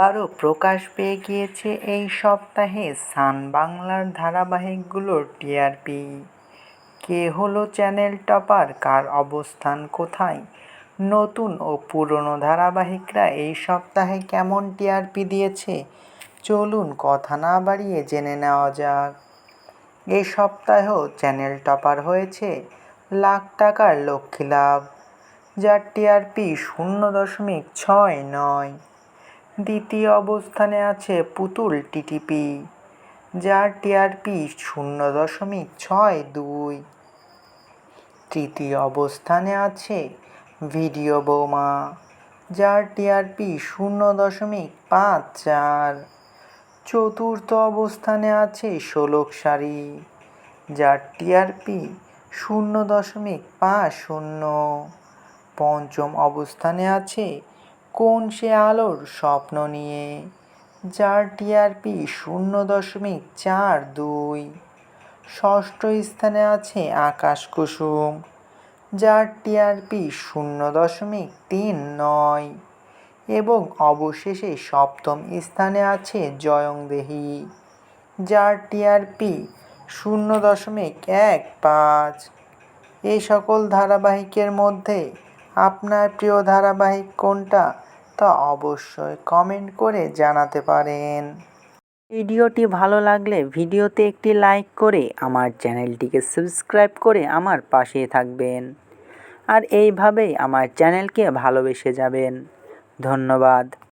আবারও প্রকাশ পেয়ে গিয়েছে এই সপ্তাহে সান বাংলার ধারাবাহিকগুলোর টিআরপি। কে হলো চ্যানেল টপার? কার অবস্থান কোথায়? নতুন ও পুরনো ধারাবাহিকরা এই সপ্তাহে কেমন টিআরপি দিয়েছে? চলুন কথা না বাড়িয়ে জেনে নেওয়া যাক। এই সপ্তাহেও চ্যানেল টপার হয়েছে লাখ টাকার লক্ষ্মী লাভ যার টিআরপি শূন্য দশমিক ছয় নয়। দ্বিতীয় অবস্থানে আছে পুতুল টিটিপি, যার টিআরপি শূন্য দশমিক ছয় দুই। তৃতীয় অবস্থানে আছে ভিডিও বৌমা, যার টিআরপি শূন্য দশমিক পাঁচ চার। চতুর্থ অবস্থানে আছে ষোলক শাড়ি, যার টিআরপি শূন্য দশমিক পাঁচ শূন্য। পঞ্চম অবস্থানে আছে কোন সে আলোর স্বপ্ন নিয়ে? যার টিআরপি শূন্য দশমিক চার দুই। ষষ্ঠ স্থানে আছে আকাশ কুসুম, যার টিআরপি শূন্য দশমিক তিন নয়। এবং অবশেষে সপ্তম স্থানে আছে জয়ংদেহি, যার টিআরপি শূন্য দশমিক এক পাঁচ। এই সকল ধারাবাহিকের মধ্যে আপনার প্রিয় ধারাবাহিক কোনটা? তা অবশ্যই কমেন্ট করে জানাতে পারেন। ভিডিওটি ভালো লাগলে ভিডিওতে একটি লাইক করে আমার চ্যানেলটিকে সাবস্ক্রাইব করে আমার পাশে থাকবেন। আর এইভাবেই আমার চ্যানেলকে ভালোবেসে যাবেন। ধন্যবাদ।